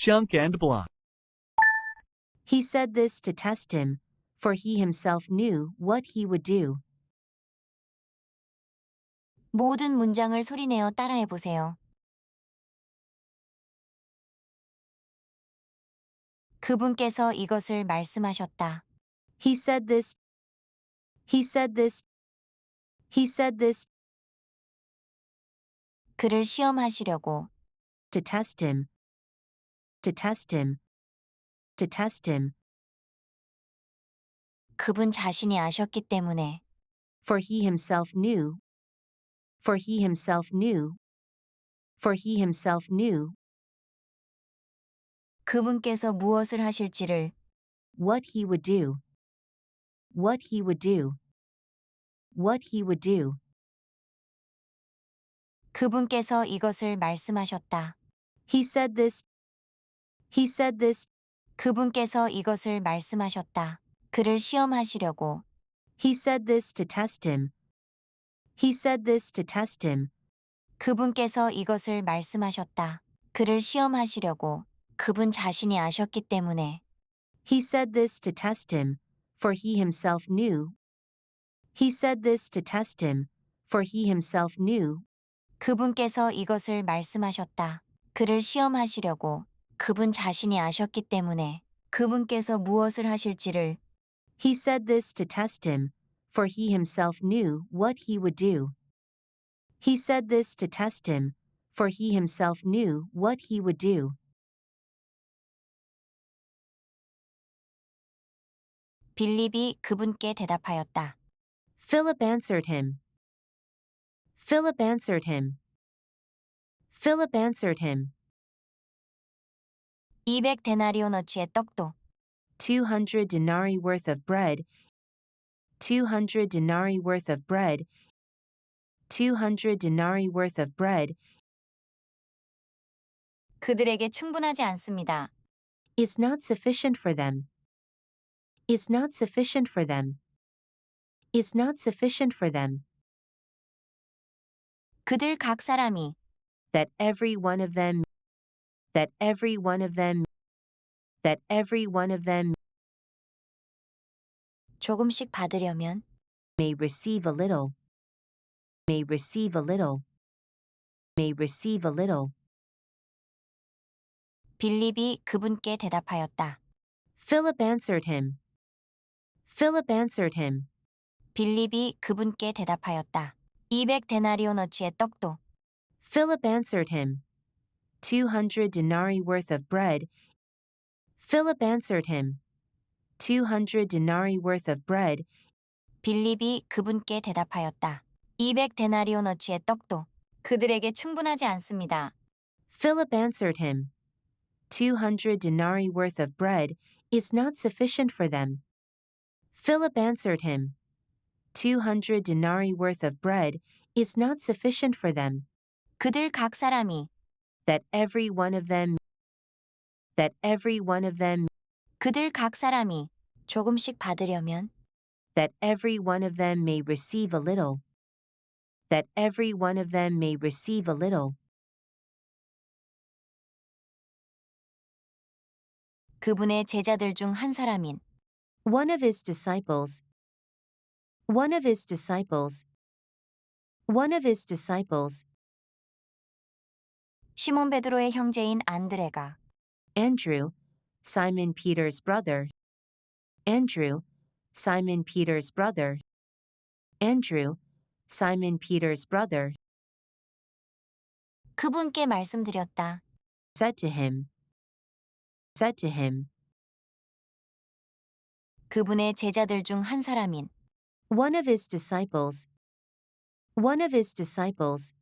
chunk and block. He said this to test him, for he himself knew what he would do. 모든 문장을 소리내어 따라해 보세요. 그분께서 이것을 말씀하셨다. He said this. He said this. He said this 그를 시험하시려고 to test him. To test him. To test him. 그분 자신이 아셨기 때문에 For he himself knew. For he himself knew. For he himself knew 그분께서 무엇을 하실지를 what he would do. What he would do. What he would do. 그분께서 이것을 말씀하셨다. He said this. He said this 그분께서 이것을 말씀하셨다. 그를 시험하시려고 He said this to test him. He said this to test him. 그분께서 이것을 말씀하셨다. 그를 시험하시려고 그분 자신이 아셨기 때문에 He said this to test him, for he himself knew. He said this to test him, for he himself knew. 그분께서 이것을 말씀하셨다. 그를 시험하시려고 그분 자신이 아셨기 때문에 그분께서 무엇을 하실지를 He said this to test him, for he himself knew what he would do. He said this to test him, for he himself knew what he would do. 빌립이 그분께 대답하였다. Philip answered him. Philip answered him. Philip answered him. 200 데나리오너치의 떡도 200 denarii worth of bread, 200 denarii worth of bread, 200 denarii worth of bread 그들에게 충분하지 않습니다. is not sufficient for them. Is not sufficient for them. Is not sufficient for them. 그들 각 사람이 That every one of them, that every one of them, that every one of them 조금씩 받으려면 may receive a little, may receive a little, may receive a little. 빌립이 그분께 대답하였다. Philip answered him. Philip answered him. 빌립이 그분께 대답하였다. 200 데나리오너치의 떡도 Philip answered him. 200 denarii worth of bread. Philip answered him. 200 denarii worth of bread 빌립이 그분께 대답하였다. 200 데나리오너치의 떡도 그들에게 충분하지 않습니다. Philip answered him. 200 denarii worth of bread is not sufficient for them. Philip answered him. 200 denarii worth of bread is not sufficient for them. 그들 각 사람이 That every one of them, that every one of them, 그들 각 사람이 조금씩 받으려면 that every one of them may receive a little. That every one of them may receive a little. 그분의 제자들 중 한 사람인 One of his disciples, one of his disciples, one of his disciples, 시몬 베드로의 형제인 안드레가 Andrew, Simon Peter's brother, Andrew, Simon Peter's brother, Andrew, Simon Peter's brother, 그분께 말씀드렸다. said to him, said to him, 그분의 제자들 중 한 사람인 one of his disciples, one of his disciples,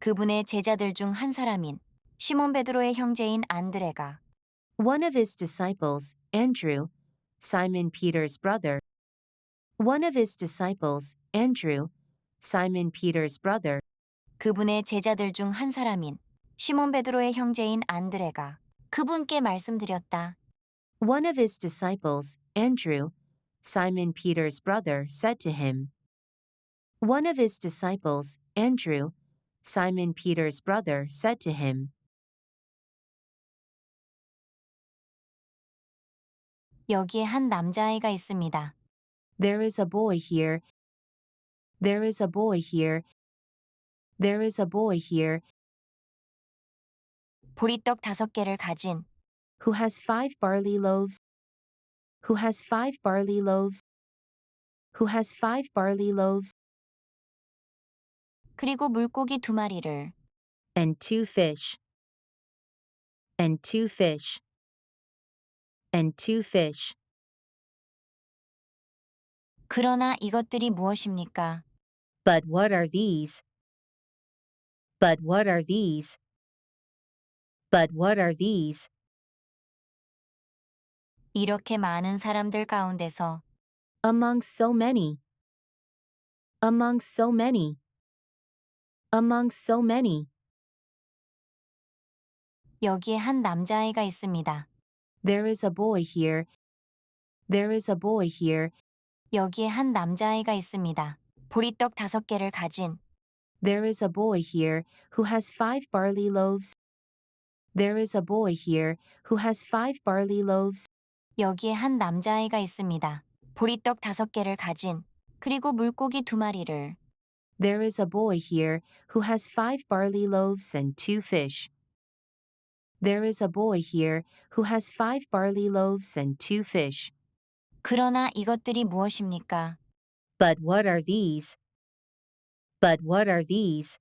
그분의 제자들 중 한 사람인 시몬 베드로의 형제인 안드레가 one of his disciples, Andrew, Simon Peter's brother, one of his disciples, Andrew, Simon Peter's brother, 그분의 제자들 중 한 사람인 시몬 베드로의 형제인 안드레가 그분께 말씀드렸다. one of his disciples, Andrew, Simon Peter's brother, said to him, one of his disciples, Andrew, Simon Peter's brother, said to him, 여기에 한 남자아이가 있습니다. There is a boy here. There is a boy here. There is a boy here 보리떡 다섯 개를 가진 who has five barley loaves. Who has five barley loaves. Who has five barley loaves 그리고 물고기 두 마리를 and two fish. And two fish. And two fish. 그러나 이것들이 무엇입니까? But what are these? But what are these? But what are these? 이렇게 많은 사람들 가운데서 Among so many. Among so many. Among so many. 여기에 한 남자아이가 있습니다. There is a boy here. There is a boy here. 여기에 한 남자아이가 있습니다. 보리떡 다섯 개를 가진 There is a boy here who has five barley loaves. There is a boy here who has five barley loaves 여기에 한 남자아이가 있습니다. 보리떡 다섯 개를 가진 그리고 물고기 두 마리를 There is a boy here who has five barley loaves and two fish. There is a boy here who has five barley loaves and two fish. 그러나 이것들이 무엇입니까? But what are these? But what are these?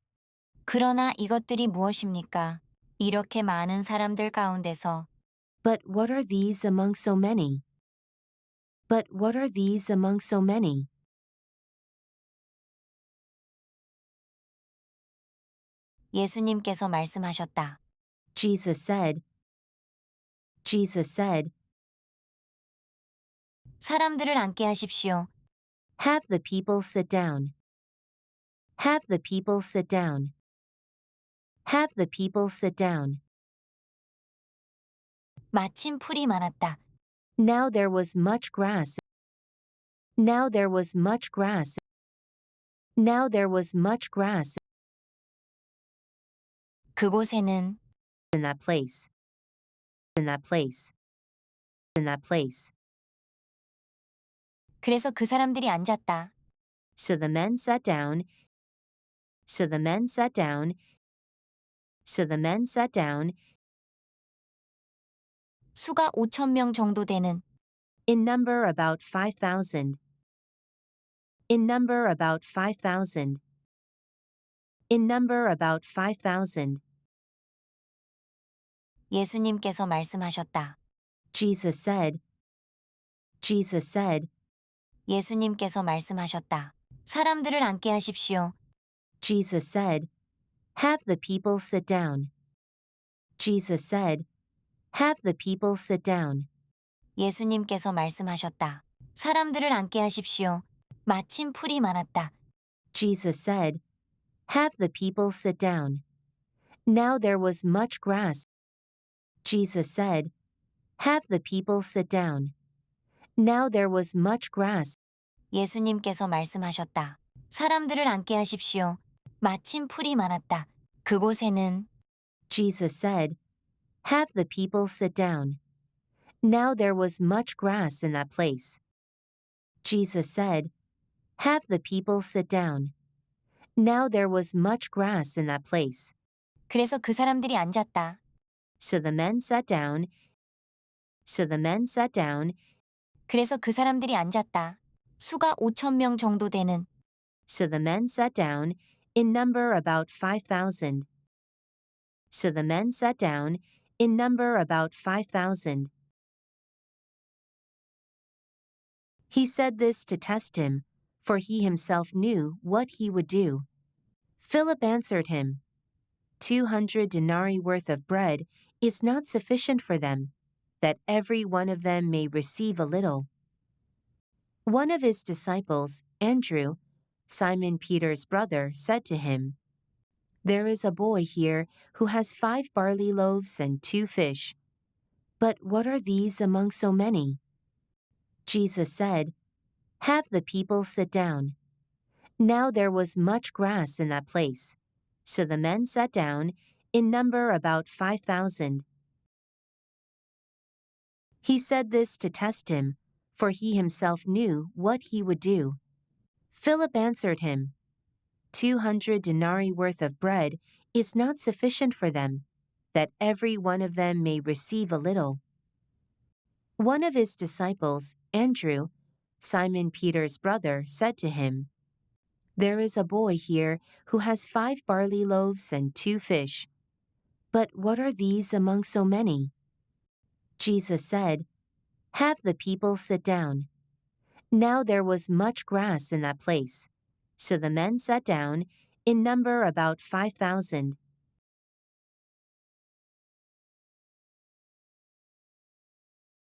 그러나 이것들이 무엇입니까? 이렇게 많은 사람들 가운데서 But what are these among so many? But what are these among so many? 예수님께서 말씀하셨다. Jesus said. Jesus said, 사람들을 앉게 하십시오. Have the people sit down. Have the people sit down. Have the people sit down. 마침 풀이 많았다. Now there was much grass. Now there was much grass. Now there was much grass 그곳에는 in that place. In that place. In that place. 그래서 그 사람들이 앉았다. So the men sat down. So the men sat down. So the men sat down 수가 5천 명 정도 되는 in number about 5,000. In number about 5,000. In number about 5,000. 예수님께서 말씀하셨다. Jesus said. Jesus said. 예수님께서 말씀하셨다. 사람들을 앉게 하십시오. Jesus said. Have the people sit down. Jesus said. Have the people sit down. 예수님께서 말씀하셨다. 사람들을 앉게 하십시오. 마침 풀이 많았다. Jesus said. Have the people sit down. Now there was much grass. Jesus said. Have the people sit down. Now there was much grass. 예수님께서 말씀하셨다. 사람들을 앉게 하십시오. 마침 풀이 많았다. 그곳에는 Jesus said. Have the people sit down. Now there was much grass in that place. Jesus said. Have the people sit down. Now there was much grass in that place. 그래서 그 사람들이 앉았다. So the men sat down. So the men sat down. 그래서 그 사람들이 앉았다. 수가 5천 명 정도 되는 So the men sat down, in number about 5,000. So the men sat down, in number about 5,000. He said this to test him, for he himself knew what he would do. Philip answered him, Two hundred denarii worth of bread is not sufficient for them, that every one of them may receive a little. One of his disciples, Andrew, Simon Peter's brother, said to him, There is a boy here who has five barley loaves and two fish. But what are these among so many? Jesus said, Have the people sit down. Now there was much grass in that place. So the men sat down, in number about five thousand. He said this to test him, for he himself knew what he would do. Philip answered him, Two hundred denarii worth of bread is not sufficient for them, that every one of them may receive a little. One of his disciples, Andrew, Simon Peter's brother, said to him, There is a boy here who has five barley loaves and two fish. But what are these among so many? Jesus said, Have the people sit down. Now there was much grass in that place. So the men sat down, in number about five thousand.